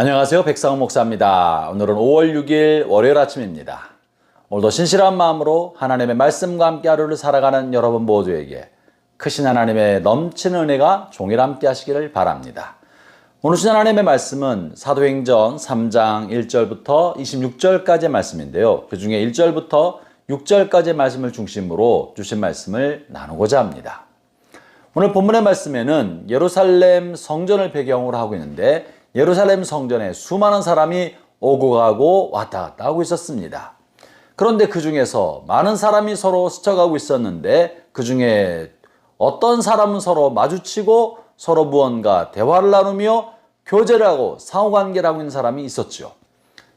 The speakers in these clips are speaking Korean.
안녕하세요. 백상훈 목사입니다. 오늘은 5월 6일 월요일 아침입니다. 오늘도 신실한 마음으로 하나님의 말씀과 함께 하루를 살아가는 여러분 모두에게 크신 하나님의 넘치는 은혜가 종일 함께 하시기를 바랍니다. 오늘 주신 하나님의 말씀은 사도행전 3장 1절부터 26절까지의 말씀인데요. 그 중에 1절부터 6절까지의 말씀을 중심으로 주신 말씀을 나누고자 합니다. 오늘 본문의 말씀에는 예루살렘 성전을 배경으로 하고 있는데 예루살렘 성전에 수많은 사람이 오고 가고 왔다 갔다 하고 있었습니다. 그런데 그 중에서 많은 사람이 서로 스쳐가고 있었는데 그 중에 어떤 사람은 서로 마주치고 서로 무언가 대화를 나누며 교제를 하고 상호관계를 하고 있는 사람이 있었죠.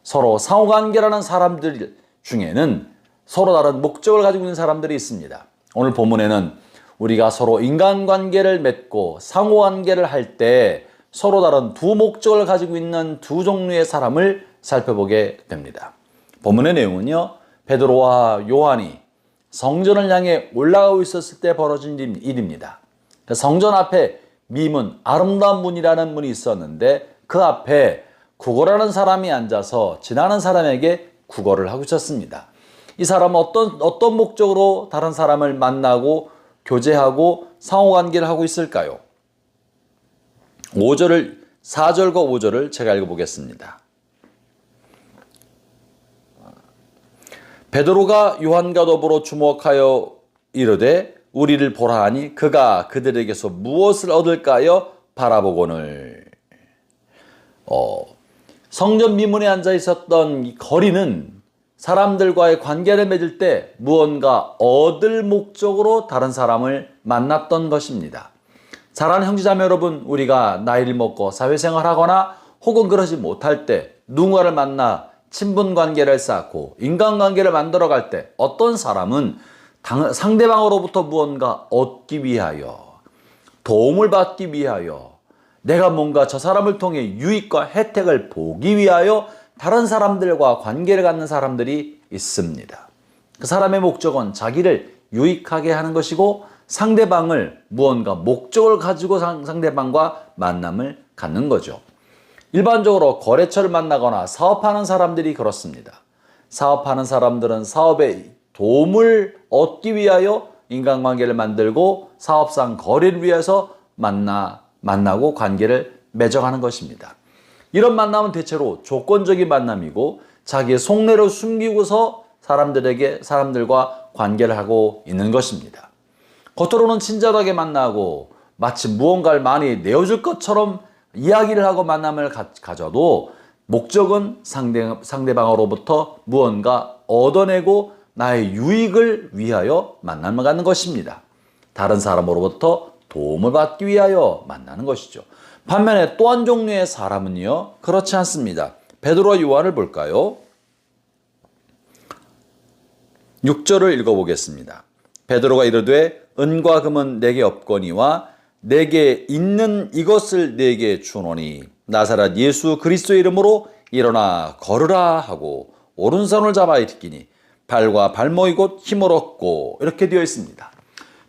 서로 상호관계라는 사람들 중에는 서로 다른 목적을 가지고 있는 사람들이 있습니다. 오늘 본문에는 우리가 서로 인간관계를 맺고 상호관계를 할 때 서로 다른 두 목적을 가지고 있는 두 종류의 사람을 살펴보게 됩니다. 본문의 내용은요, 베드로와 요한이 성전을 향해 올라가고 있었을 때 벌어진 일입니다. 성전 앞에 미문, 아름다운 문이라는 문이 있었는데 그 앞에 구걸하는 사람이 앉아서 지나는 사람에게 구걸을 하고 있었습니다. 이 사람은 어떤, 어떤 목적으로 다른 사람을 만나고 교제하고 상호관계를 하고 있을까요? 5절을 4절과 5절을 제가 읽어보겠습니다. 베드로가 요한과 더불어 주목하여 이르되 우리를 보라 하니 그가 그들에게서 무엇을 얻을까요? 바라보거늘. 어, 성전 미문에 앉아 있었던 이 거리는 사람들과의 관계를 맺을 때 무언가 얻을 목적으로 다른 사람을 만났던 것입니다. 사랑하는 형제자매 여러분, 우리가 나이를 먹고 사회생활 하거나 혹은 그러지 못할 때 누군가를 만나 친분 관계를 쌓고 인간 관계를 만들어 갈 때 어떤 사람은 상대방으로부터 무언가 얻기 위하여 도움을 받기 위하여 내가 뭔가 저 사람을 통해 유익과 혜택을 보기 위하여 다른 사람들과 관계를 갖는 사람들이 있습니다. 그 사람의 목적은 자기를 유익하게 하는 것이고 상대방을 무언가 목적을 가지고 상대방과 만남을 갖는 거죠. 일반적으로 거래처를 만나거나 사업하는 사람들이 그렇습니다. 사업하는 사람들은 사업에 도움을 얻기 위하여 인간관계를 만들고 사업상 거래를 위해서 만나 만나고 관계를 맺어가는 것입니다. 이런 만남은 대체로 조건적인 만남이고 자기의 속내를 숨기고서 사람들에게 사람들과 관계를 하고 있는 것입니다. 겉으로는 친절하게 만나고 마치 무언가를 많이 내어줄 것처럼 이야기를 하고 만남을 가 져도 목적은 상대, 상대방으로부터 무언가 얻어내고 나의 유익을 위하여 만남을 갖는 것입니다. 다른 사람으로부터 도움을 받기 위하여 만나는 것이죠. 반면에 또 한 종류의 사람은요, 그렇지 않습니다. 베드로와 요한을 볼까요? 6절을 읽어보겠습니다. 베드로가 이르되 은과 금은 내게 없거니와 내게 있는 이것을 내게 주노니 나사렛 예수 그리스도의 이름으로 일어나 걸으라 하고 오른손을 잡아 일으키니 발과 발목이 곧 힘을 얻고 이렇게 되어 있습니다.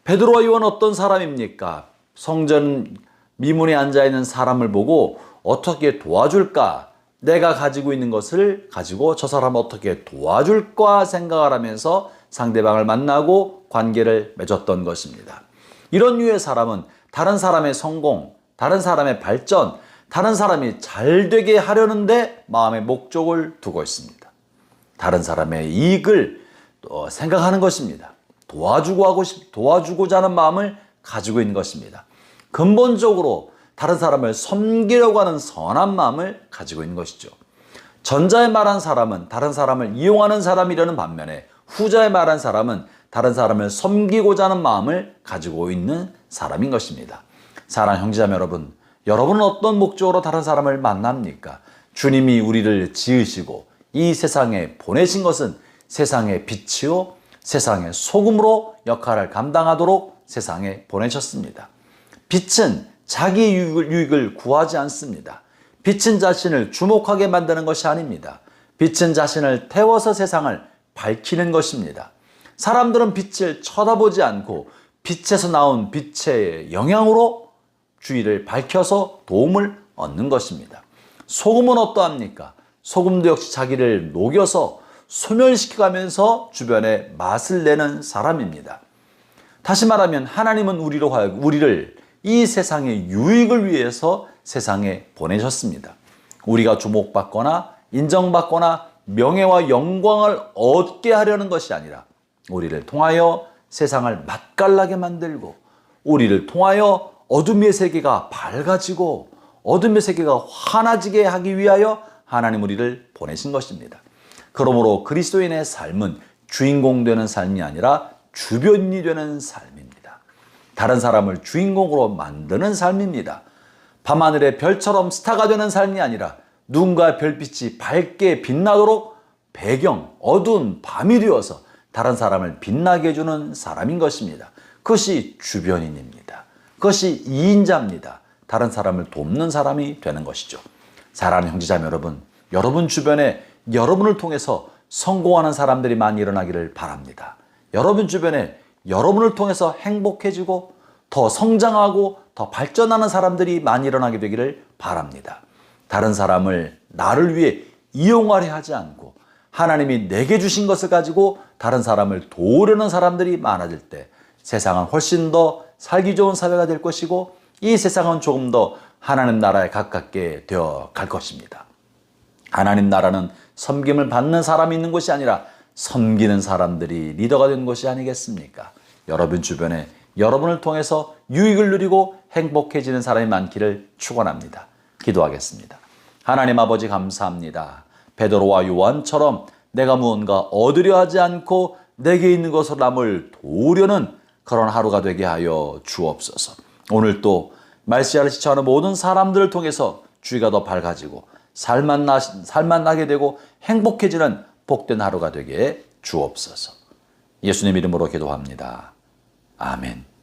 베드로와 요한 어떤 사람입니까? 성전 미문에 앉아 있는 사람을 보고 어떻게 도와줄까? 내가 가지고 있는 것을 가지고 저 사람 어떻게 도와줄까 생각을 하면서 상대방을 만나고 관계를 맺었던 것입니다. 이런 류의 사람은 다른 사람의 성공, 다른 사람의 발전, 다른 사람이 잘 되게 하려는데 마음의 목적을 두고 있습니다. 다른 사람의 이익을 생각하는 것입니다. 도와주고 하고 싶, 도와주고자 하는 마음을 가지고 있는 것입니다. 근본적으로 다른 사람을 섬기려고 하는 선한 마음을 가지고 있는 것이죠. 전자에 말한 사람은 다른 사람을 이용하는 사람이라는 반면에 후자에 말한 사람은 다른 사람을 섬기고자 하는 마음을 가지고 있는 사람인 것입니다. 사랑 형제자매 여러분, 여러분은 어떤 목적으로 다른 사람을 만납니까? 주님이 우리를 지으시고 이 세상에 보내신 것은 세상의 빛이요, 세상의 소금으로 역할을 감당하도록 세상에 보내셨습니다. 빛은 자기 유익을, 구하지 않습니다. 빛은 자신을 주목하게 만드는 것이 아닙니다. 빛은 자신을 태워서 세상을 밝히는 것입니다. 사람들은 빛을 쳐다보지 않고 빛에서 나온 빛의 영향으로 주위를 밝혀서 도움을 얻는 것입니다. 소금은 어떠합니까? 소금도 역시 자기를 녹여서 소멸시켜가면서 주변에 맛을 내는 사람입니다. 다시 말하면 하나님은 우리로 하여금 우리를 이 세상의 유익을 위해서 세상에 보내셨습니다. 우리가 주목받거나 인정받거나 명예와 영광을 얻게 하려는 것이 아니라 우리를 통하여 세상을 맛깔나게 만들고 우리를 통하여 어둠의 세계가 밝아지고 어둠의 세계가 환해지게 하기 위하여 하나님 우리를 보내신 것입니다. 그러므로 그리스도인의 삶은 주인공 되는 삶이 아니라 주변이 되는 삶입니다. 다른 사람을 주인공으로 만드는 삶입니다. 밤하늘의 별처럼 스타가 되는 삶이 아니라 누군가의 별빛이 밝게 빛나도록 배경, 어두운 밤이 되어서 다른 사람을 빛나게 해주는 사람인 것입니다. 그것이 주변인입니다. 그것이 이인자입니다. 다른 사람을 돕는 사람이 되는 것이죠. 사랑하는 형제자매 여러분, 여러분 주변에 여러분을 통해서 성공하는 사람들이 많이 일어나기를 바랍니다. 여러분 주변에 여러분을 통해서 행복해지고 더 성장하고 더 발전하는 사람들이 많이 일어나게 되기를 바랍니다. 다른 사람을 나를 위해 이용하려 하지 않고 하나님이 내게 주신 것을 가지고 다른 사람을 도우려는 사람들이 많아질 때 세상은 훨씬 더 살기 좋은 사회가 될 것이고 이 세상은 조금 더 하나님 나라에 가깝게 되어 갈 것입니다. 하나님 나라는 섬김을 받는 사람이 있는 것이 아니라 섬기는 사람들이 리더가 되는 것이 아니겠습니까? 여러분 주변에 여러분을 통해서 유익을 누리고 행복해지는 사람이 많기를 축원합니다. 기도하겠습니다. 하나님 아버지 감사합니다. 베드로와 요한처럼 내가 무언가 얻으려 하지 않고 내게 있는 것을 남을 도우려는 그런 하루가 되게 하여 주옵소서. 오늘 또 말시아를 지쳐하는 모든 사람들을 통해서 주의가 더 밝아지고 살만 나 살만 나게 되고 행복해지는 복된 하루가 되게 주옵소서. 예수님 이름으로 기도합니다. 아멘.